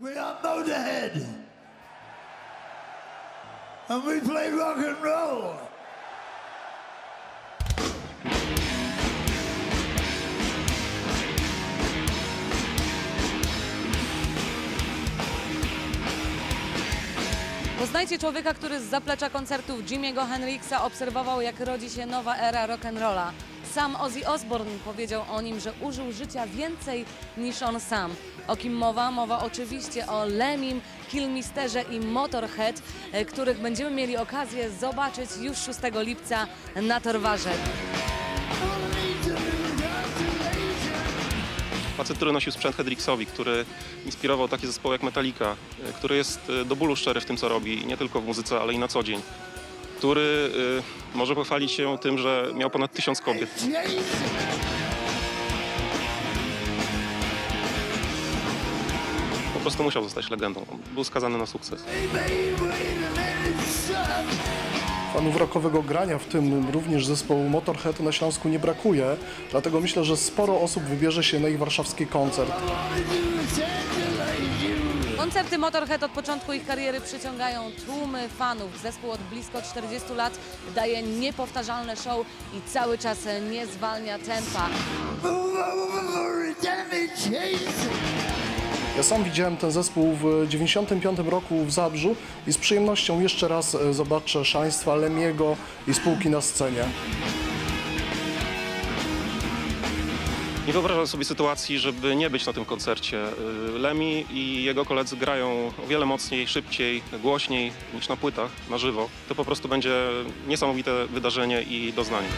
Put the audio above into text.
We are Motorhead. And we play rock and roll. Poznajcie człowieka, który z zaplecza koncertów Jimmy'ego Hendrixa obserwował, jak rodzi się nowa era rock'n'rolla. Sam Ozzy Osbourne powiedział o nim, że użył życia więcej niż on sam. O kim mowa? Mowa oczywiście o Lemim, Kilmisterze i Motorhead, e, których będziemy mieli okazję zobaczyć już 6 lipca na Torwarze. Facet, który nosił sprzęt Hendrixowi, który inspirował takie zespoły jak Metallica, y, który jest y, do bólu szczery w tym, co robi, nie tylko w muzyce, ale i na co dzień. Który y, może pochwalić się tym, że miał ponad tysiąc kobiet. Po prostu musiał zostać legendą. Był skazany na sukces. Fanów rockowego grania, w tym również zespołu Motorhead na Śląsku nie brakuje, dlatego myślę, że sporo osób wybierze się na ich warszawski koncert. Koncerty Motorhead od początku ich kariery przyciągają tłumy fanów. Zespół od blisko 40 lat daje niepowtarzalne show i cały czas nie zwalnia tempa. Ja sam widziałem ten zespół w 95 roku w Zabrzu i z przyjemnością jeszcze raz e, zobaczę szaleństwa Lemiego i spółki na scenie. Nie wyobrażam sobie sytuacji, żeby nie być na tym koncercie. Y, Lemmy i jego koledzy grają o wiele mocniej, szybciej, głośniej niż na płytach, na żywo. To po prostu będzie niesamowite wydarzenie i doznanie.